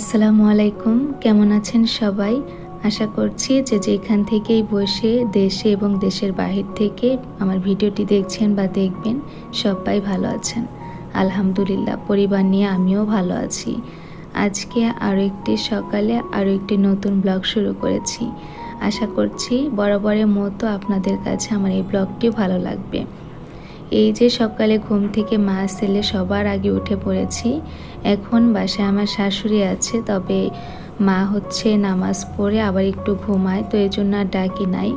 আলাইকুম। কেমন আছেন সবাই? আশা করছি যে যেখান থেকেই বসে দেশে এবং দেশের বাহির থেকে আমার ভিডিওটি দেখছেন বা দেখবেন, সবাই ভালো আছেন। আলহামদুলিল্লাহ, পরিবার নিয়ে আমিও ভালো আছি। আজকে আরও একটি সকালে আরও একটি নতুন ব্লগ শুরু করেছি। আশা করছি বরাবরের মতো আপনাদের কাছে আমার এই ব্লগটিও ভালো লাগবে। এই যে সকালে ঘুম থেকে মা ছেলে সবার আগে উঠে পড়েছি। এখন বাসায় আমার শাশুড়ি আছে, তবে মা হচ্ছে নামাজ পড়ে আবার একটু ঘুমায়, তো এই জন্য আর ডাকি নাই।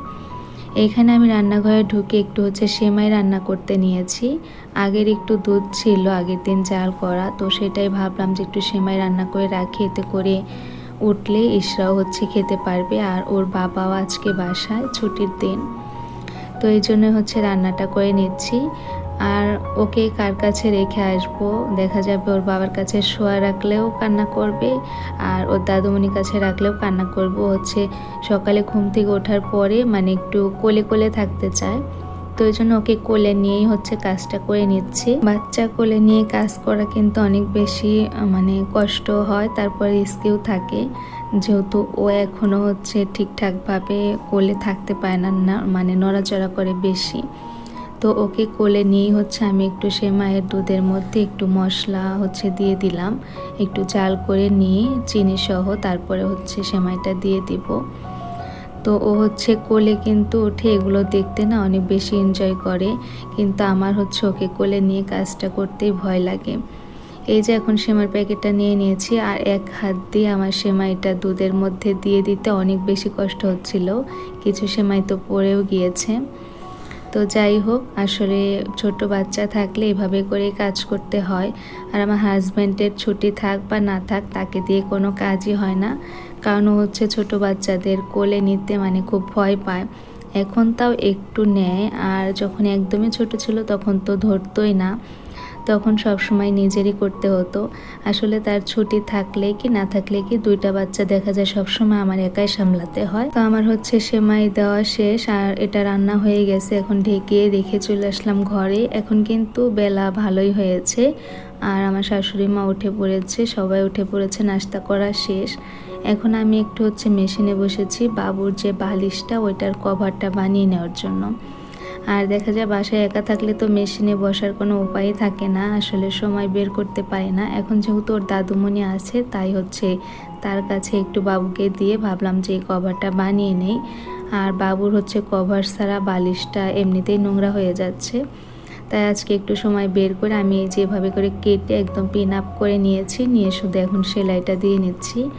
এখানে আমি রান্নাঘরে ঢুকে একটু হচ্ছে সেমাই রান্না করতে নিয়েছি। আগের একটু দুধ ছিল, আগের দিন জাল করা, তো সেটাই ভাবলাম যে একটু সেমাই রান্না করে রাখি, এতে করে উঠলে ইসরাও হচ্ছে খেতে পারবে। আর ওর বাবাও আজকে বাসায়, ছুটির দিন। তো এই জন্য হচ্ছে রান্নাটা করে নিচ্ছি। আর ওকে কার কাছে রেখে আসব? দেখা যাবে ওর বাবার কাছে শোয়া রাখলেও কান্না করবে, আর ওর দাদুমণির কাছে রাখলেও কান্না করব। হচ্ছে সকালে ঘুম থেকে ওঠার পরে মানে একটু কোলে কোলে থাকতে চায়। তো ওই জন্য ওকে কোলে নিয়েই হচ্ছে কাজটা করে নিচ্ছি। বাচ্চা কোলে নিয়ে কাজ করা কিন্তু অনেক বেশি মানে কষ্ট হয়, তারপরে রিস্কেও থাকে। যেহেতু ও এখনও হচ্ছে ঠিকঠাকভাবে কোলে থাকতে পারে না মানে নড়াচড়া করে বেশি। তো ওকে কোলে নিয়েই হচ্ছে আমি একটু সে মায়ের দুধের মধ্যে একটু মশলা হচ্ছে দিয়ে দিলাম। একটু চাল করে নিয়ে চিনি সহ তারপরে হচ্ছে সেমাইটা দিয়ে দিব। তো ও হচ্ছে কোলে কিন্তু উঠে এগুলো দেখতে না অনেক বেশি এনজয় করে। কিন্তু আমার হচ্ছে ওকে কোলে নিয়ে কাজটা করতেই ভয় লাগে। এই যে এখন সেমার প্যাকেটটা নিয়ে নিয়েছি আর এক হাত দিয়ে আমার সেমাইটা দুধের মধ্যে দিয়ে দিতে অনেক বেশি কষ্ট হচ্ছিল। কিছু সেমাই তো পড়েও গিয়েছে। তো যাই হোক, আসলে ছোট বাচ্চা থাকলে এভাবে করে কাজ করতে হয়। আর আমার হাজব্যান্ডের ছুটি থাক বা না থাক, তাকে দিয়ে কোনো কাজই হয় না। কারণ হচ্ছে ছোট বাচ্চাদের কোলে নিতে মানে খুব ভয় পায়। এখন তাও একটু নেয় আর যখন একদমই ছোট ছিল তখন তো ধরতোই না। তখন সব সময় নিজেরই করতে হতো। আসলে তার ছুটি থাকলে কি না থাকলে কি দুইটা বাচ্চা দেখা যায় সব সময় আমার একাই সামলাতে হয়। তো আমার হচ্ছে সেমাই দেওয়া শেষ আর এটা রান্না হয়ে গেছে। এখন ঢেকে রেখে চলে আসলাম ঘরে। এখন কিন্তু বেলা ভালোই হয়েছে। আর আমার শাশুড়ি মা উঠে পড়েছে। সবাই উঠে পড়েছে, নাস্তা করা শেষ। এখন আমি একটু হচ্ছে মেশিনে বসেছি বাবুর যে বালিশটা, ওইটার কভারটা বানিয়ে নেওয়ার জন্য। আর দেখা যায় বাসায় একা থাকলে তো মেশিনে বসার কোনো উপায় থাকে না, আসলে সময় বের করতে পারে না। এখন যেহেতু ওর দাদুমণি আছে, তাই হচ্ছে তার কাছে একটু বাবুকে দিয়ে ভাবলাম যে এই কভারটা বানিয়ে নেই। আর বাবুর হচ্ছে কভার ছাড়া বালিশটা এমনিতেই নোংরা হয়ে যাচ্ছে। তাই আজকে একটু সময় বের করে আমি যেভাবে করে কেটে একদম পিন আপ করে নিয়েছি, নিয়ে শুধু এখন সেলাইটা দিয়ে নিচ্ছি।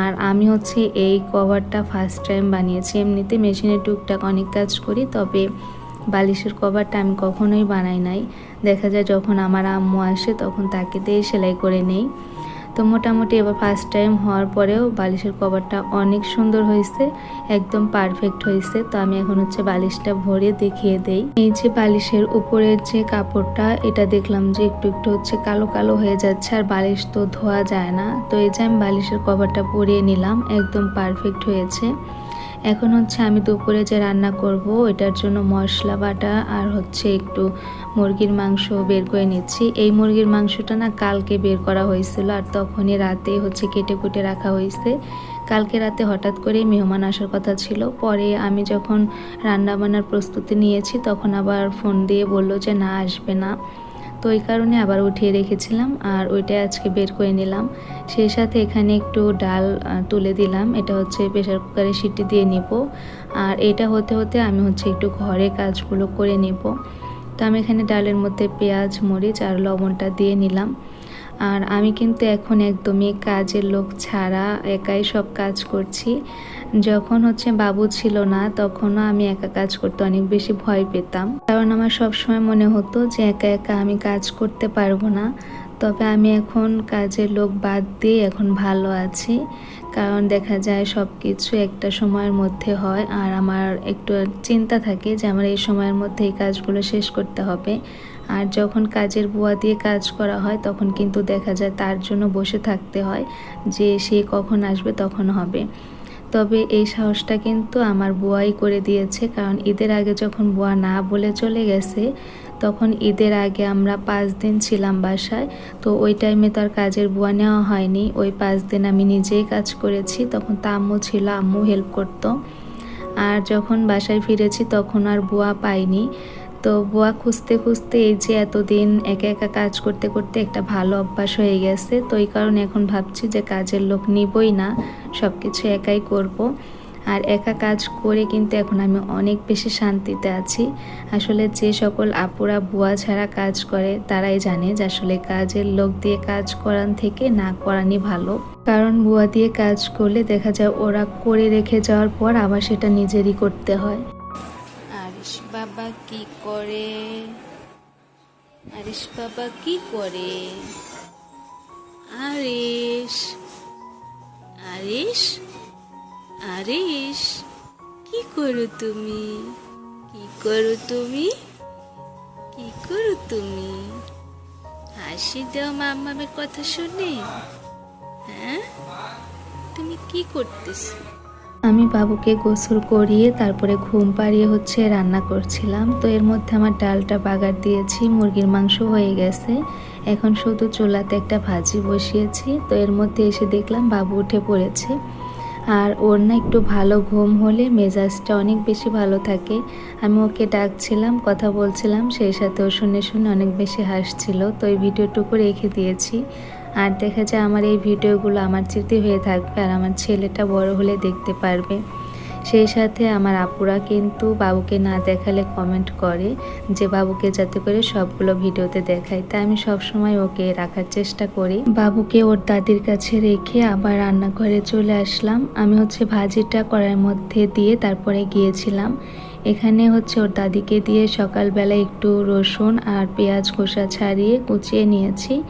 আর আমি হচ্ছে এই কভারটা ফার্স্ট টাইম বানিয়েছি। এমনিতে মেশিনে টুকটাক অনেক কাজ করি, তবে বালিশের কভারটা আমি কখনোই বানাই নাই। দেখা যায় যখন আমার আম্মু আসে, তখন তাকে দিয়ে সেলাই করে নেই। তো মোটামুটি এবার ফার্স্ট টাইম হওয়ার পরেও বালিশের কভারটা অনেক সুন্দর হয়েছে, একদম পারফেক্ট হয়েছে। তো আমি এখন হচ্ছে বালিশটা ভরে দেখিয়ে দেই। এই যে বালিশের উপরের যে কাপড়টা, এটা দেখলাম যে একটু একটু হচ্ছে কালো কালো হয়ে যাচ্ছে আর বালিশ তো ধোয়া যায় না। তো এই যে আমি বালিশের কভারটা পরিয়ে নিলাম, একদম পারফেক্ট হয়েছে। এখন হচ্ছে আমি দুপুরে যে রান্না করব, এটার জন্য মশলা বাটা আর হচ্ছে একটু মুরগির মাংস বের করে নিচ্ছি। এই মুরগির মাংসটা না কালকে বের করা হয়েছিল আর তখনই রাতে হচ্ছে কেটে কুটে রাখা হয়েছে। কালকে রাতে হঠাৎ করেই মেহমান আসার কথা ছিল। পরে আমি যখন রান্না বান্নার প্রস্তুতি নিয়েছি, তখন আবার ফোন দিয়ে বলল যে না, আসবে না। তো ওই কারণে আবার উঠিয়ে রেখেছিলাম আর ওইটাই আজকে বের করে নিলাম। সেই সাথে এখানে একটু ডাল তুলে দিলাম। এটা হচ্ছে প্রেশার কুকারে সিটি দিয়ে নিব। আর এটা হতে হতে আমি হচ্ছে একটু ঘরে কাজগুলো করে নেব। তো আমি এখানে ডালের মধ্যে পেঁয়াজ, মরিচ আর লবণটা দিয়ে নিলাম। আর আমি কিন্তু এখন একদমই কাজের লোক ছাড়া একাই সব কাজ করছি। যখন হচ্ছে বাবু ছিল না, তখনও আমি একা কাজ করতে অনেক বেশি ভয় পেতাম। কারণ আমার সবসময় মনে হতো যে একা একা আমি কাজ করতে পারব না। তবে আমি এখন কাজের লোক বাদ দিয়ে এখন ভালো আছি। কারণ দেখা যায় সব কিছু একটা সময়ের মধ্যে হয় আর আমার একটু চিন্তা থাকে যে আমার এই সময়ের মধ্যে এই কাজগুলো শেষ করতে হবে। আর যখন কাজের বুয়া দিয়ে কাজ করা হয়, তখন কিন্তু দেখা যায় তার জন্য বসে থাকতে হয় যে সে কখন আসবে তখন হবে। তবে এই সাহসটা কিন্তু আমার বুয়াই করে দিয়েছে, কারণ ঈদের আগে যখন বুয়া না বলে চলে গেছে, তখন ঈদের আগে আমরা পাঁচ দিন ছিলাম বাসায়। তো ওই টাইমে তো আর কাজের বুয়া নেওয়া হয়নি। ওই পাঁচ দিন আমি নিজেই কাজ করেছি, তখন তা আম্মু ছিল, আম্মু হেল্প করতো। আর যখন বাসায় ফিরেছি, তখন আর বুয়া পাইনি। তো বুয়া খুঁজতে খুঁজতে এই যে এতদিন একা একা কাজ করতে করতে একটা ভালো অভ্যাস হয়ে গেছে, তো এই কারণে এখন ভাবছি যে কাজের লোক নিবই না সব কিছু একাই করব। আর একা কাজ করে কিন্তু এখন আমি অনেক বেশি শান্তিতে আছি। আসলে যে সকল আপুরা বুয়া ছাড়া কাজ করে, তারাই জানে যে আসলে কাজের লোক দিয়ে কাজ করান থেকে না করানি ভালো। কারণ বুয়া দিয়ে কাজ করলে দেখা যায় ওরা করে রেখে যাওয়ার পর আবার সেটা নিজেরই করতে হয়। বাবা কি করে? আরিশ বাবা কি করে? আরিশ আরিশ আরিশ, কি করো তুমি? কি করো তুমি? কি করো তুমি? হাসি দাও মাম্মামের কথা শুনে। হ্যাঁ? তুমি কি করতেছো? আমি বাবুকে গোসল করিয়ে তারপরে ঘুম পাড়িয়ে হচ্ছে রান্না করছিলাম। তো এর মধ্যে আমার ডালটা বাগার দিয়েছি, মুরগির মাংস হয়ে গেছে। এখন শুধু চুলাতে একটা ভাজি বসিয়েছি। তো এর মধ্যে এসে দেখলাম বাবু উঠে পড়েছে। আর ওর না একটু ভালো ঘুম হলে মেজাজটা অনেক বেশি ভালো থাকে। আমি ওকে ডাকছিলাম, কথা বলছিলাম, সেই সাথে ও শুনে শুনে অনেক বেশি হাসছিল। তো এই ভিডিওটুকু রেখে দিয়েছি। আর দেখা যায় আমার এই ভিডিওগুলো আমার স্মৃতি হয়ে থাকবে আর আমার ছেলেটা বড় হলে দেখতে পারবে। সেই সাথে আমার আপুরা কিন্তু বাবুকে না দেখালে কমেন্ট করে যে বাবুকে যাতে করে সবগুলো ভিডিওতে দেখায়। তাই আমি সবসময় ওকে রাখার চেষ্টা করি। বাবুকে ওর দাদির কাছে রেখে আবার রান্নাঘরে চলে আসলাম। আমি হচ্ছে ভাজিটা করার মধ্যে দিয়ে তারপরে গিয়েছিলাম। এখানে হচ্ছে ওর দাদিকে দিয়ে সকালবেলা একটু রসুন আর পেঁয়াজ খোসা ছাড়িয়ে কুচিয়ে নিয়েছি।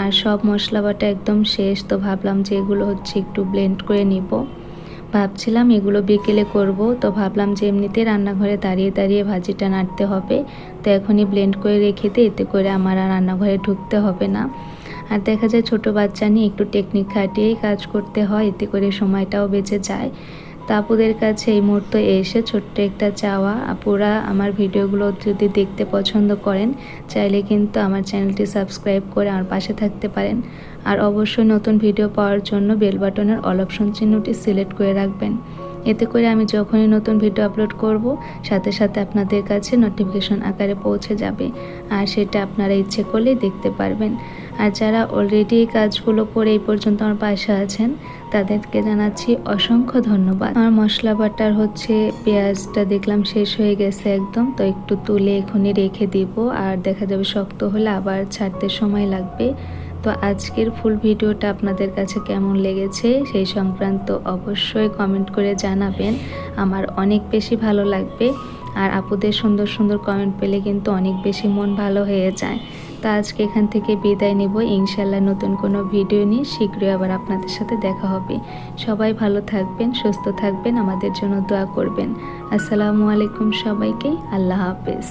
আর সব মশলা বাটা একদম শেষ, তো ভাবলাম যে এগুলো হচ্ছে একটু ব্লেন্ড করে নিব। ভাবছিলাম এগুলো বিকেলে করব, তো ভাবলাম যে এমনিতে রান্নাঘরে দাঁড়িয়ে দাঁড়িয়ে ভাজিটা নাড়তে হবে। তো এখনই ব্লেন্ড করে রেখে দিই এতে করে আমার আর রান্নাঘরে ঢুকতে হবে না। আর দেখা যায় ছোট বাচ্চা নিয়ে একটু টেকনিক খাটিয়েই কাজ করতে হয়, এতে করে সময়টাও বেঁচে যায়। তো আপুদের কাছে এই মুহূর্তে এসে ছোট্ট একটা চাওয়া। আপুরা আমার ভিডিওগুলো যদি দেখতে পছন্দ করেন, চাইলে কিন্তু আমার চ্যানেলটি সাবস্ক্রাইব করে আমার পাশে থাকতে পারেন। আর অবশ্যই নতুন ভিডিও পাওয়ার জন্য বেল বাটনের অল অপশন চিহ্নটি সিলেক্ট করে রাখবেন। এতে করে আমি যখনই নতুন ভিডিও আপলোড করব, সাথে সাথে আপনাদের কাছে নোটিফিকেশন আকারে পৌঁছে যাবে। আর সেটা আপনারা ইচ্ছে করলেই দেখতে পারবেন। আর যারা অলরেডি এই কাজগুলো করে এই পর্যন্ত আমার পাশে আছেন, তাদেরকে জানাচ্ছি অসংখ্য ধন্যবাদ। আমার মশলা বাটার হচ্ছে, পেঁয়াজটা দেখলাম শেষ হয়ে গেছে একদম, তো একটু তুলে এখনই রেখে দিব। আর দেখা যাবে শক্ত হলে আবার ছাড়তে সময় লাগবে। তো আজকের ফুল ভিডিওটা আপনাদের কাছে কেমন লেগেছে সেই সংক্রান্ত অবশ্যই কমেন্ট করে জানাবেন। আমার অনেক বেশি ভালো লাগবে আর আপুদের সুন্দর সুন্দর কমেন্ট পেলে কিন্তু অনেক বেশি মন ভালো হয়ে যায়। তো আজকে এখান থেকে বিদায় নেব। ইনশাল্লাহ নতুন কোনো ভিডিও নিয়ে শীঘ্রই আবার আপনাদের সাথে দেখা হবে। সবাই ভালো থাকবেন, সুস্থ থাকবেন, আমাদের জন্য দোয়া করবেন। আসসালামু আলাইকুম সবাইকে। আল্লাহ হাফেজ।